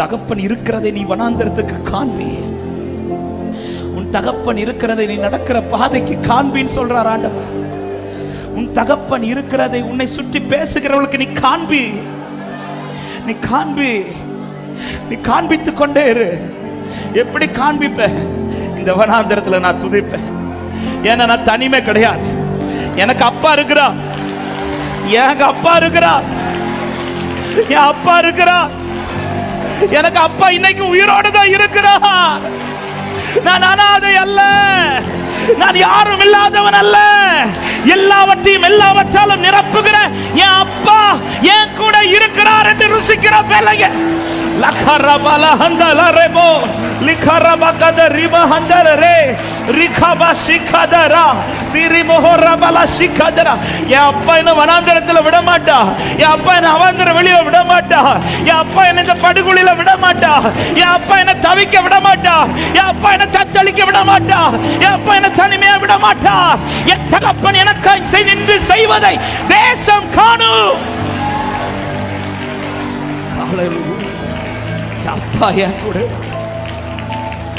தகப்பன் இருக்கிறதை நீ வனாந்தரத்துக்கு காண்பி. உன் தகப்பன் இருக்கிறதை நீ நடக்கிற பாதைக்கு காண்பின்னு சொல்றார் ஆண்டவர். உன் தகப்பன் இருக்கிறதை உன்னை சுற்றி பேசுகிறவளுக்கு நீ காண்பி. நீ காண்பி. நீ காண்பித்துக் கொண்டே இரு. எப்படி காண்பிப்ப? இந்த வனாந்திரத்தில் நான் துதிப்பேன் ஏன்னா நான் தனிமை கிடையாது. எனக்கு அப்பா இருக்கிறா எனக்கு அப்பா இருக்கிறா என் அப்பா இருக்கிறா எனக்கு அப்பா இன்னைக்கு உயிரோடு தான் இருக்கிறார். நான் அனாதை அல்ல. நான் யாரும் இல்லாதவன் அல்ல. எல்லாவற்றையும் எல்லாவற்றாலும் நிரப்புகிற ருசிக்கிற வேலைங்க லக்கரபல ஹந்தலரேபோ லிக்கரபகத ரிமஹந்தலரே ரிகப சிக்கதரா திரிமோஹரபல சிக்கதரா என் அப்பா என்ன வனாந்தரத்துல விட மாட்டா என் அப்பா என்ன அவாந்தர வெளியில விட மாட்டா என் அப்பா என்ன இந்த படுகுழியில விட மாட்டா என் அப்பா என்ன தவிக்க விட மாட்டா என் அப்பா என்ன தத்தளிக்க விட மாட்டா என் அப்பா என்ன தனிமையா விட மாட்டா என் தகப்பன் எனக்காய் செய் நின்று செய்வதை தேசம் காணும் அப்பா என் கூட.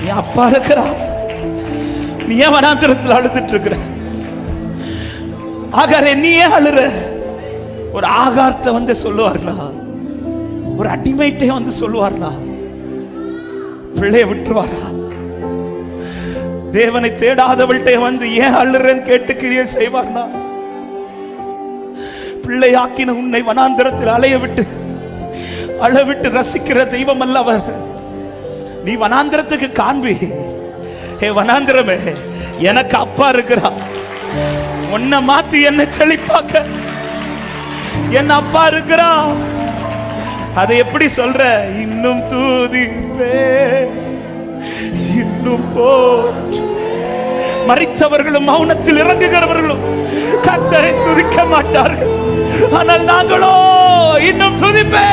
என் அப்பா இருக்கிறா. நீ ஏன் வனாந்திரத்தில் அழுதுட்டு இருக்கிற ஆகாரே நீ ஏன் அழுற? ஒரு ஆகாரத்தை வந்து சொல்லுவார்களா? ஒரு அடிமைட்டே வந்து சொல்லுவார்களா? பிள்ளைய விட்டுருவாரா தேவனை தேடாதவள்கிட்ட வந்து ஏன் அழுறன்னு கேட்டுக்கிறிய செய்வார்னா பிள்ளையாக்கின உன்னை வனாந்திரத்தில் அலைய விட்டு அளவிட்டு ரசிக்கிற தெய்வம் அல்ல அவர் நீ வனாந்திரத்துக்கு காண்பி. ஏ வனாந்திரமே எனக்கு அப்பா இருக்கிறா உன்னை மாத்தி என்ன செழிப்பாக்க. என் அப்பா இருக்கிறா அதை எப்படி சொல்ற? இன்னும் தூதிப்பே. இன்னும் போ மறித்தவர்களும் மௌனத்தில் இறங்குகிறவர்களும் கர்த்தரை துதிக்க மாட்டார்கள். ஆனால் நாங்களோ இன்னும் துதிப்பே.